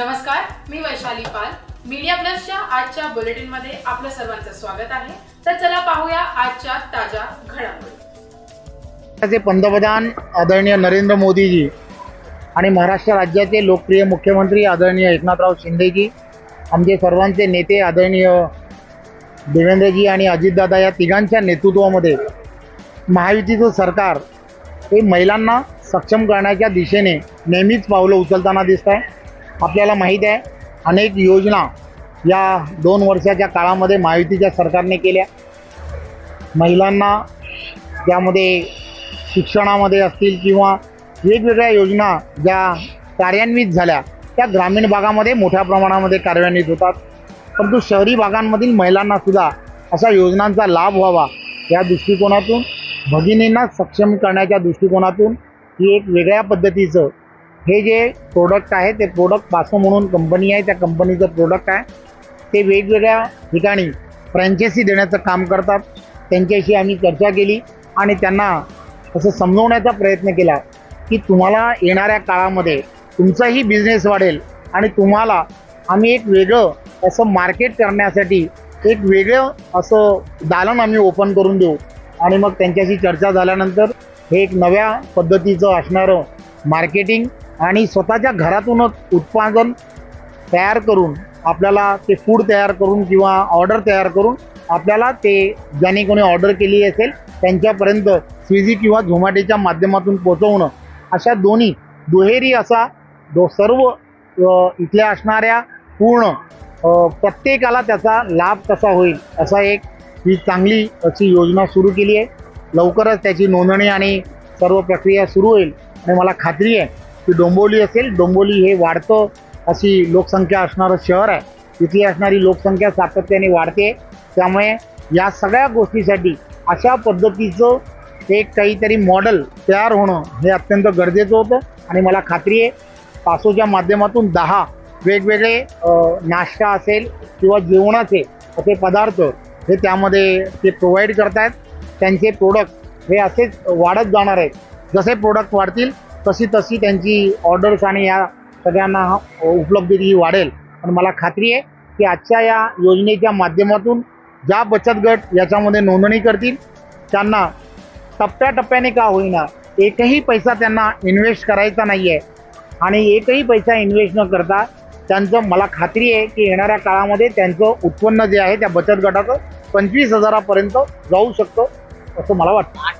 नमस्कार मी वैशाली पाल. मीडिया प्लसच्या आजच्या बुलेटिनमध्ये आपलं सर्वांचं स्वागत आहे. तर चला पाहूया आजच्या ताज्या घडामोडी. पंतप्रधान आदरणीय नरेंद्र मोदीजी आणि महाराष्ट्र राज्याचे लोकप्रिय मुख्यमंत्री आदरणीय एकनाथराव शिंदेजी आमचे सर्वांचे नेते आदरणीय देवेंद्रजी आणि अजितदादा या तिघांच्या नेतृत्वामध्ये महायुतीचं सरकार हे महिलांना सक्षम करण्याच्या दिशेने नेहमीच पावलं उचलताना दिसत आहे. आपल्याला माहीत आहे अनेक योजना या दोन वर्षाच्या काळामध्ये महायुतीच्या सरकारने केल्या. महिलांना त्यामध्ये शिक्षणामध्ये असतील किंवा वेगवेगळ्या योजना ज्या कार्यान्वित झाल्या त्या ग्रामीण भागामध्ये मोठ्या प्रमाणामध्ये कार्यान्वित होतात. परंतु शहरी भागांमधील महिलांना सुद्धा अशा योजनांचा लाभ व्हावा या दृष्टिकोनातून भगिनींना सक्षम करण्याच्या दृष्टिकोनातून ही एक वेगळ्या पद्धतीचं हे जे प्रोडक्ट आहे ते प्रोडक्ट पासो म्हणून कंपनी आहे त्या कंपनीचं प्रोडक्ट आहे. ते वेगवेगळ्या ठिकाणी फ्रँचायसी देण्याचं काम करतात. त्यांच्याशी आम्ही चर्चा केली आणि त्यांना असं समजवण्याचा प्रयत्न केला की तुम्हाला येणाऱ्या काळामध्ये तुमचाही बिझनेस वाढेल आणि तुम्हाला आम्ही एक वेगळं असं मार्केट करण्यासाठी एक वेगळं असं दालन आम्ही ओपन करून देऊ. आणि मग त्यांच्याशी चर्चा झाल्यानंतर हे एक नव्या पद्धतीचं असणारं मार्केटिंग आणि स्वतःच्या घरातूनच उत्पादन तयार करून आपल्याला ते फूड तयार करून किंवा ऑर्डर तयार करून आपल्याला ते ज्याने कोणी ऑर्डर केली असेल त्यांच्यापर्यंत स्विगी किंवा झोमॅटोच्या माध्यमातून पोचवणं अशा दोन्ही दुहेरी असा दो सर्व इथल्या असणाऱ्या पूर्ण प्रत्येकाला त्याचा लाभ कसा होईल असा एक ही चांगली अशी योजना सुरू केली आहे. लवकरच त्याची नोंदणी आणि सर्व प्रक्रिया सुरू होईल. आणि मला खात्री आहे की डोंबोली असेल डोंबोली हे वाढतं अशी लोकसंख्या असणारं शहर आहे. इथली असणारी लोकसंख्या सातत्याने वाढते. त्यामुळे या सगळ्या गोष्टीसाठी अशा पद्धतीचं एक काहीतरी मॉडेल तयार होणं हे अत्यंत गरजेचं होतं. आणि मला खात्री आहे पासोच्या माध्यमातून दहा वेगवेगळे नाश्ता असेल किंवा जेवणाचे असे पदार्थ हे त्यामध्ये ते प्रोव्हाइड करतायत. त्यांचे प्रोडक्ट हे असेच वाढत जाणार आहेत. जसे प्रोडक्ट वाढतील तशी तशी त्यांची ऑर्डर्स आणि या सगळ्यांना उपलब्धती ही वाढेल. पण मला खात्री आहे की आजच्या या योजनेच्या माध्यमातून ज्या बचत गट याच्यामध्ये नोंदणी करतील त्यांना टप्प्याटप्प्याने का होईना एकही पैसा त्यांना इन्व्हेस्ट करायचा नाही आहे आणि एकही पैसा इन्व्हेस्ट न करता त्यांचं मला खात्री आहे की येणाऱ्या काळामध्ये त्यांचं उत्पन्न जे आहे त्या बचत गटाचं पंचवीस हजारापर्यंत जाऊ शकतं असं मला वाटतं.